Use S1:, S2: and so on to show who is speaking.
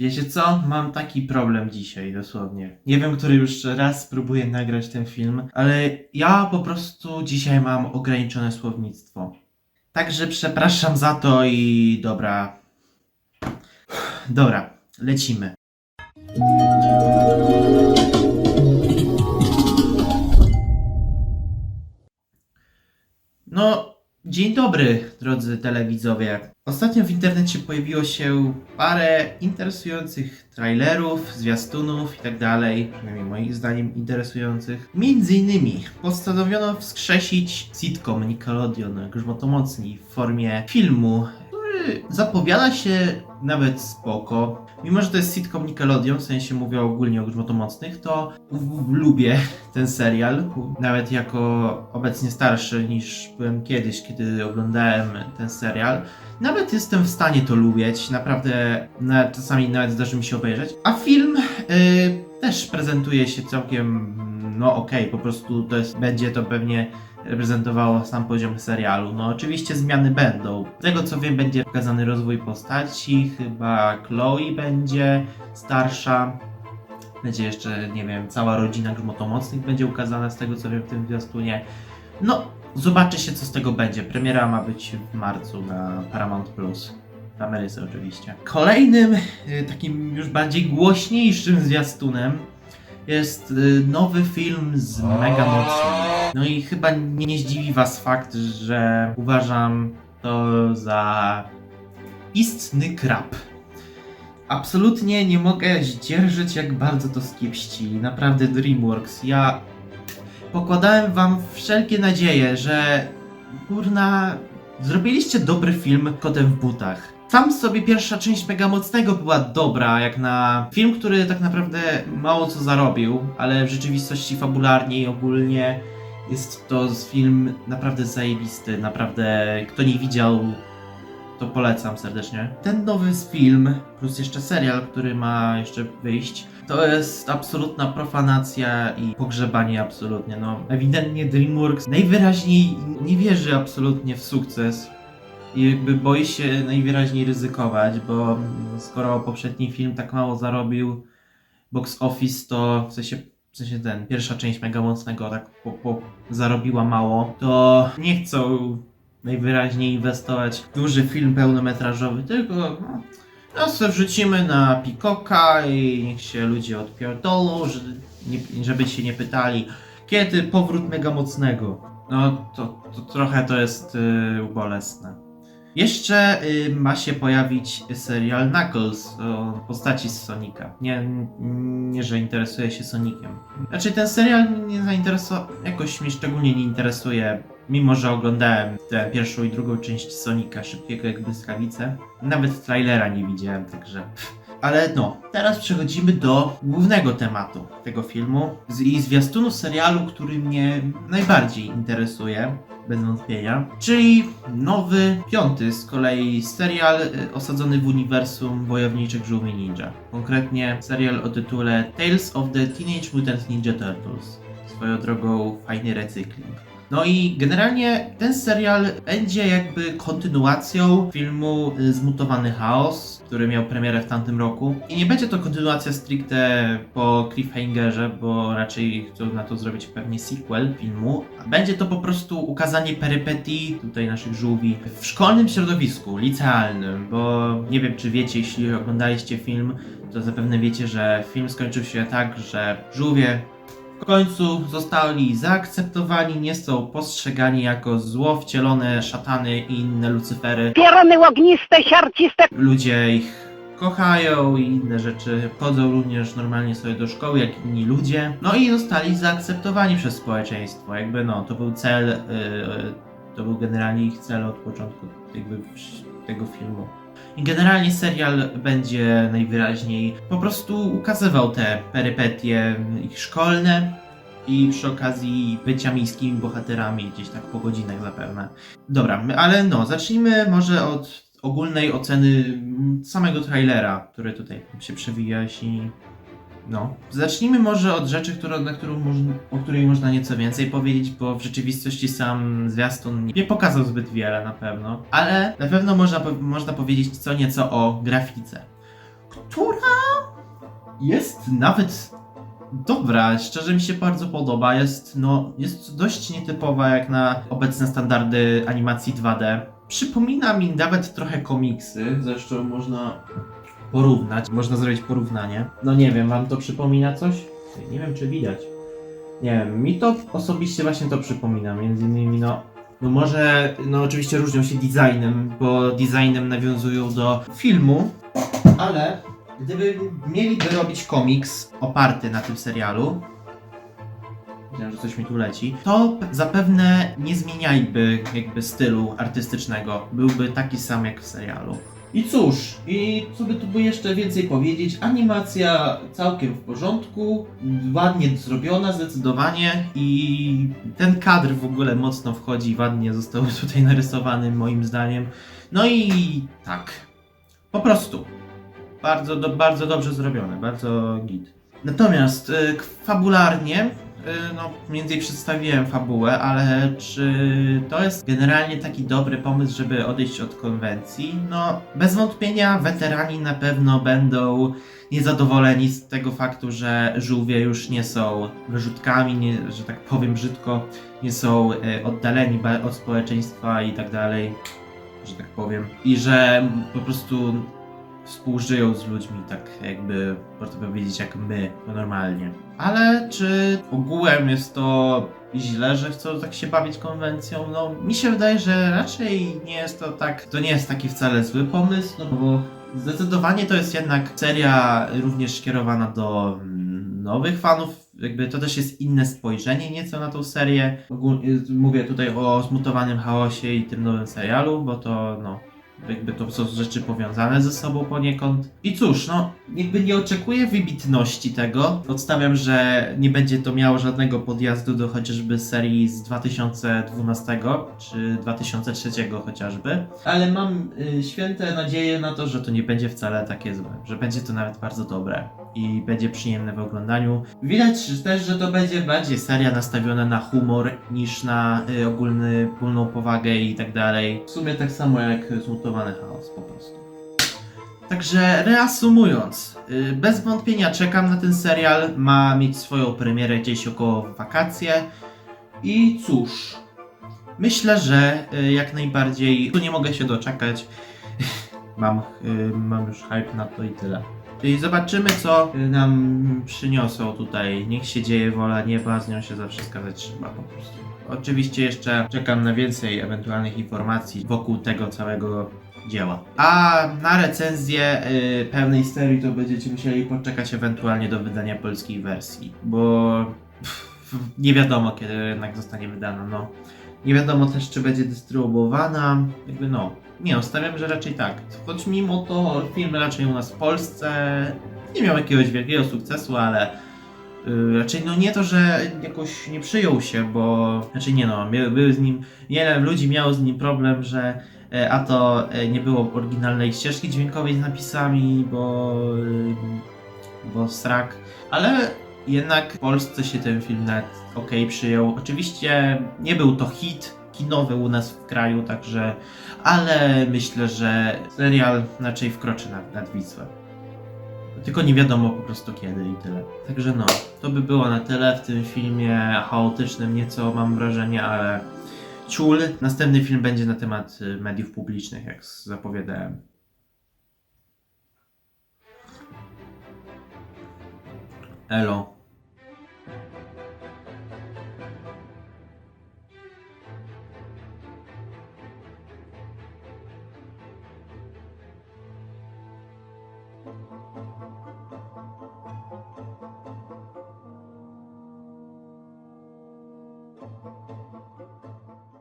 S1: Wiecie co? Mam taki problem dzisiaj, dosłownie. Nie wiem, który już raz spróbuję nagrać ten film, ale ja po prostu dzisiaj mam ograniczone słownictwo. Także przepraszam za to i dobra. Dobra, lecimy. No, dzień dobry, drodzy telewidzowie. Ostatnio w internecie pojawiło się parę interesujących trailerów, zwiastunów tak dalej, przynajmniej moim zdaniem interesujących. Między innymi postanowiono wskrzesić sitcom Nickelodeon Grzmotomocni w formie filmu, który zapowiada się nawet spoko. Mimo, że to jest sitcom Nickelodeon, w sensie mówię ogólnie o Grzmotomocnych, to lubię ten serial, nawet jako obecnie starszy niż byłem kiedyś, kiedy oglądałem ten serial. Nawet jestem w stanie to lubić, naprawdę na, czasami nawet zdarzy mi się obejrzeć. A film y, też prezentuje się całkiem, no okej, po prostu to jest, będzie to pewnie reprezentowało sam poziom serialu. No oczywiście zmiany będą. Z tego co wiem będzie pokazany rozwój postaci, chyba Chloe będzie starsza. Będzie jeszcze, nie wiem, cała rodzina grzmotomocnych będzie ukazana z tego co wiem w tym zwiastunie. No, zobaczy się co z tego będzie. Premiera ma być w marcu na Paramount Plus. W Ameryce oczywiście. Kolejnym, y, takim już bardziej głośniejszym zwiastunem jest y, nowy film z Mega. No i chyba nie, nie zdziwi was fakt, że uważam to za istny krab. Absolutnie nie mogę zdzierżyć, jak bardzo to skiepści. Naprawdę DreamWorks. Ja pokładałem wam wszelkie nadzieje, że kurna, zrobiliście dobry film kotem w butach. Sam sobie pierwsza część Mega Mocnego była dobra, jak na film, który tak naprawdę mało co zarobił, ale w rzeczywistości fabularnie i ogólnie jest to film naprawdę zajebisty, naprawdę kto nie widział, to polecam serdecznie. Ten nowy film, plus jeszcze serial, który ma jeszcze wyjść, to jest absolutna profanacja i pogrzebanie absolutnie. No, ewidentnie DreamWorks najwyraźniej nie wierzy absolutnie w sukces i jakby boi się najwyraźniej ryzykować, bo skoro poprzedni film tak mało zarobił box office, to w sensie, w sensie ten, pierwsza część Mega Mocnego tak po, po, zarobiła mało, to nie chcą najwyraźniej inwestować w duży film pełnometrażowy, tylko no, no wrzucimy na Pikoka i niech się ludzie odpierdolą, że, nie, żeby się nie pytali, kiedy powrót Mega Mocnego. No to, to trochę to jest yy, bolesne. Jeszcze y, ma się pojawić serial Knuckles o postaci z Sonika. Nie, nie, że interesuje się Sonikiem. Znaczy ten serial nie zainteresował, jakoś mnie szczególnie nie interesuje, mimo że oglądałem tę pierwszą i drugą część Sonika szybkiego jak błyskawice. Nawet trailera nie widziałem, także... Ale no, teraz przechodzimy do głównego tematu tego filmu i zwiastunu serialu, który mnie najbardziej interesuje, bez wątpienia, czyli nowy, piąty z kolei serial y, osadzony w uniwersum Wojowniczych Żółwi Ninja. Konkretnie serial o tytule Tales of the Teenage Mutant Ninja Turtles. Swoją drogą fajny recykling. No i generalnie ten serial będzie jakby kontynuacją filmu y, Zmutowany Chaos, który miał premierę w tamtym roku. I nie będzie to kontynuacja stricte po cliffhangerze, bo raczej chcą na to zrobić pewnie sequel filmu. Będzie to po prostu ukazanie perypetii tutaj naszych żółwi w szkolnym środowisku, licealnym, bo nie wiem czy wiecie, jeśli oglądaliście film, to zapewne wiecie, że film skończył się tak, że żółwie w końcu zostali zaakceptowani, nie są postrzegani jako zło wcielone szatany i inne lucyfery.
S2: Pierony ogniste, siarciste,
S1: Ludzie ich kochają i inne rzeczy. Chodzą również normalnie sobie do szkoły, jak inni ludzie. No i zostali zaakceptowani przez społeczeństwo. Jakby no, to był cel, yy, to był generalnie ich cel od początku jakby tego filmu. Generalnie serial będzie najwyraźniej po prostu ukazywał te perypetie ich szkolne i przy okazji bycia miejskimi bohaterami gdzieś tak po godzinach zapewne. Dobra, ale no, zacznijmy może od ogólnej oceny mm, samego trailera, który tutaj się przewija i no. Zacznijmy może od rzeczy, która, na którą o której można nieco więcej powiedzieć, bo w rzeczywistości sam zwiastun nie pokazał zbyt wiele na pewno, ale na pewno można, można powiedzieć co nieco o grafice. która jest nawet dobra, szczerze mi się bardzo podoba. Jest, no, jest dość nietypowa jak na obecne standardy animacji 2D. Przypomina mi nawet trochę komiksy, zresztą można porównać, można zrobić porównanie. No nie wiem, wam to przypomina coś? Nie wiem, czy widać. Nie wiem, mi to osobiście właśnie to przypomina, między innymi no no może, no oczywiście różnią się designem, bo designem nawiązują do filmu, ale gdyby mieliby robić komiks oparty na tym serialu, że coś mi tu leci. To zapewne nie zmienialiby jakby stylu artystycznego. Byłby taki sam jak w serialu. I cóż, i co by tu by jeszcze więcej powiedzieć? Animacja całkiem w porządku, ładnie zrobiona zdecydowanie i ten kadr w ogóle mocno wchodzi, ładnie został tutaj narysowany moim zdaniem. No i tak, po prostu bardzo, do, bardzo dobrze zrobione, bardzo git. Natomiast y, fabularnie, no między innymi przedstawiłem fabułę, ale czy to jest generalnie taki dobry pomysł, żeby odejść od konwencji? No bez wątpienia weterani na pewno będą niezadowoleni z tego faktu, że żółwie już nie są wyrzutkami, nie, że tak powiem brzydko, nie są y, oddaleni od społeczeństwa i tak dalej, że tak powiem. I że po prostu współżyją z ludźmi, tak jakby, można powiedzieć, jak my, normalnie. Ale czy ogółem jest to źle, że chcą tak się bawić konwencją? No, mi się wydaje, że raczej nie jest to tak, to nie jest taki wcale zły pomysł, no bo zdecydowanie to jest jednak seria również skierowana do mm, nowych fanów, jakby to też jest inne spojrzenie nieco na tą serię. Ogólnie mówię tutaj o zmutowanym chaosie i tym nowym serialu, bo to no jakby to są rzeczy powiązane ze sobą poniekąd. I cóż, no, jakby nie oczekuję wybitności tego. Odstawiam, że nie będzie to miało żadnego podjazdu do chociażby serii z 2012 czy 2003 chociażby. Ale mam y, święte nadzieje na to, że to nie będzie wcale takie złe, że będzie to nawet bardzo dobre i będzie przyjemne w oglądaniu. Widać też, że to będzie bardziej seria nastawiona na humor niż na y, ogólny, ogólną powagę i tak dalej. W sumie tak samo jak zmutowany chaos po prostu. Także reasumując, y, bez wątpienia czekam na ten serial. Ma mieć swoją premierę gdzieś około wakacje. I cóż, myślę, że y, jak najbardziej tu nie mogę się doczekać. mam, y, mam już hype na to i tyle. I zobaczymy, co nam przyniosą tutaj. Niech się dzieje wola nieba, z nią się zawsze skazać trzeba po prostu. Oczywiście jeszcze czekam na więcej ewentualnych informacji wokół tego całego dzieła. A na recenzję y, pełnej serii to będziecie musieli poczekać ewentualnie do wydania polskiej wersji, bo pff, nie wiadomo kiedy jednak zostanie wydana, no. Nie wiadomo też czy będzie dystrybuowana, jakby no. Nie no, stawiam, że raczej tak. Choć mimo to film raczej u nas w Polsce nie miał jakiegoś wielkiego sukcesu, ale y, raczej no nie to, że jakoś nie przyjął się, bo znaczy nie no, były z nim, wiele ludzi miało z nim problem, że e, a to e, nie było oryginalnej ścieżki dźwiękowej z napisami, bo y, bo srak, ale jednak w Polsce się ten film nawet ok przyjął. Oczywiście nie był to hit kinowy u nas w kraju, także ale myślę, że serial raczej wkroczy nad, nad Wisłę. Tylko nie wiadomo po prostu kiedy i tyle. Także no, to by było na tyle w tym filmie chaotycznym nieco mam wrażenie, ale ciul. Następny film będzie na temat y, mediów publicznych, jak zapowiadałem. Elo. Thank you.